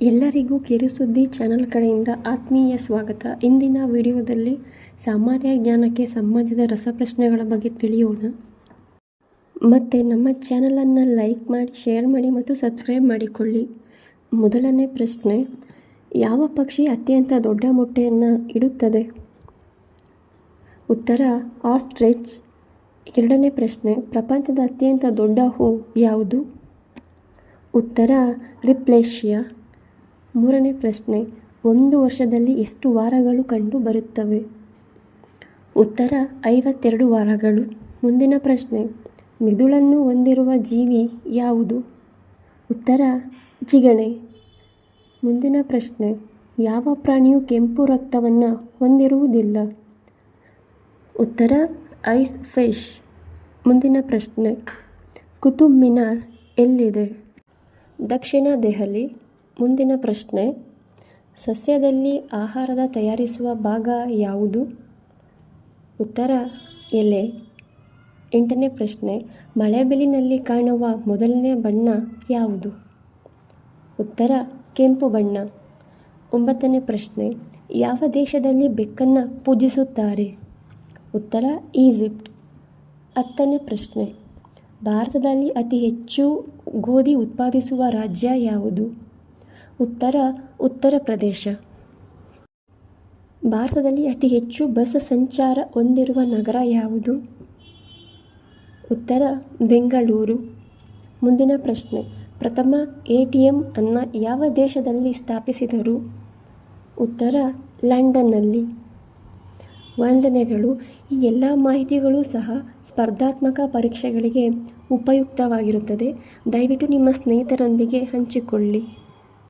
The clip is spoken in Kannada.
ಎಲ್ಲರಿಗೂ ಕಿರುಸುದ್ದಿ ಚಾನಲ್ ಕಡೆಯಿಂದ ಆತ್ಮೀಯ ಸ್ವಾಗತ. ಇಂದಿನ ವಿಡಿಯೋದಲ್ಲಿ ಸಾಮಾನ್ಯ ಜ್ಞಾನಕ್ಕೆ ಸಂಬಂಧಿಸಿದ ರಸಪ್ರಶ್ನೆಗಳ ಬಗ್ಗೆ ತಿಳಿಯೋಣ. ಮತ್ತು ನಮ್ಮ ಚಾನಲನ್ನು ಲೈಕ್ ಮಾಡಿ, ಶೇರ್ ಮಾಡಿ ಮತ್ತು ಸಬ್ಸ್ಕ್ರೈಬ್ ಮಾಡಿಕೊಳ್ಳಿ. ಮೊದಲನೇ ಪ್ರಶ್ನೆ, ಯಾವ ಪಕ್ಷಿ ಅತ್ಯಂತ ದೊಡ್ಡ ಮೊಟ್ಟೆಯನ್ನು ಇಡುತ್ತದೆ? ಉತ್ತರ, ಆಸ್ಟ್ರಿಚ್. ಎರಡನೇ ಪ್ರಶ್ನೆ, ಪ್ರಪಂಚದ ಅತ್ಯಂತ ದೊಡ್ಡ ಹೂ ಯಾವುದು? ಉತ್ತರ ರಿಪ್ಲೇಷಿಯಾ ಮೂರನೇ ಪ್ರಶ್ನೆ, ಒಂದು ವರ್ಷದಲ್ಲಿ ಎಷ್ಟು ವಾರಗಳು ಕಂಡು ಬರುತ್ತವೆ? ಉತ್ತರ, ಐವತ್ತೆರಡು ವಾರಗಳು. ಮುಂದಿನ ಪ್ರಶ್ನೆ, ಮಿದುಳನ್ನು ಹೊಂದಿರುವ ಜೀವಿ ಯಾವುದು? ಉತ್ತರ ಜಿಗಣೆ ಮುಂದಿನ ಪ್ರಶ್ನೆ, ಯಾವ ಪ್ರಾಣಿಯು ಕೆಂಪು ರಕ್ತವನ್ನು ಹೊಂದಿರುವುದಿಲ್ಲ? ಉತ್ತರ, ಐಸ್ ಫಿಶ್. ಮುಂದಿನ ಪ್ರಶ್ನೆ ಕುತುಬ್ ಮಿನಾರ್ ಎಲ್ಲಿದೆ? ದಕ್ಷಿಣ ದೆಹಲಿ. ಮುಂದಿನ ಪ್ರಶ್ನೆ, ಸಸ್ಯದಲ್ಲಿ ಆಹಾರದ ತಯಾರಿಸುವ ಭಾಗ ಯಾವುದು? ಉತ್ತರ, ಎಲೆ. ಎಂಟನೇ ಪ್ರಶ್ನೆ ಮಳೆಬಿಲಿನಲ್ಲಿ ಕಾಣುವ ಮೊದಲನೇ ಬಣ್ಣ ಯಾವುದು? ಉತ್ತರ, ಕೆಂಪು ಬಣ್ಣ. ಒಂಬತ್ತನೇ ಪ್ರಶ್ನೆ, ಯಾವ ದೇಶದಲ್ಲಿ ಬೆಕ್ಕನ್ನು ಪೂಜಿಸುತ್ತಾರೆ? ಉತ್ತರ, ಈಜಿಪ್ಟ್. ಹತ್ತನೇ ಪ್ರಶ್ನೆ, ಭಾರತದಲ್ಲಿ ಅತಿ ಹೆಚ್ಚು ಗೋಧಿ ಉತ್ಪಾದಿಸುವ ರಾಜ್ಯ ಯಾವುದು? ಉತ್ತರ ಉತ್ತರ ಪ್ರದೇಶ. ಭಾರತದಲ್ಲಿ ಅತಿ ಹೆಚ್ಚು ಬಸ್ ಸಂಚಾರ ಹೊಂದಿರುವ ನಗರ ಯಾವುದು? ಉತ್ತರ, ಬೆಂಗಳೂರು. ಮುಂದಿನ ಪ್ರಶ್ನೆ. ಪ್ರಥಮ ಎ ಟಿ ಎಂ ಅನ್ನು ಯಾವ ದೇಶದಲ್ಲಿ ಸ್ಥಾಪಿಸಿದರು? ಉತ್ತರ, ಲಂಡನ್ನಲ್ಲಿ. ವಂದನೆಗಳು. ಈ ಎಲ್ಲ ಮಾಹಿತಿಗಳು ಸಹ ಸ್ಪರ್ಧಾತ್ಮಕ ಪರೀಕ್ಷೆಗಳಿಗೆ ಉಪಯುಕ್ತವಾಗಿರುತ್ತದೆ. ದಯವಿಟ್ಟು ನಿಮ್ಮ ಸ್ನೇಹಿತರೊಂದಿಗೆ ಹಂಚಿಕೊಳ್ಳಿ.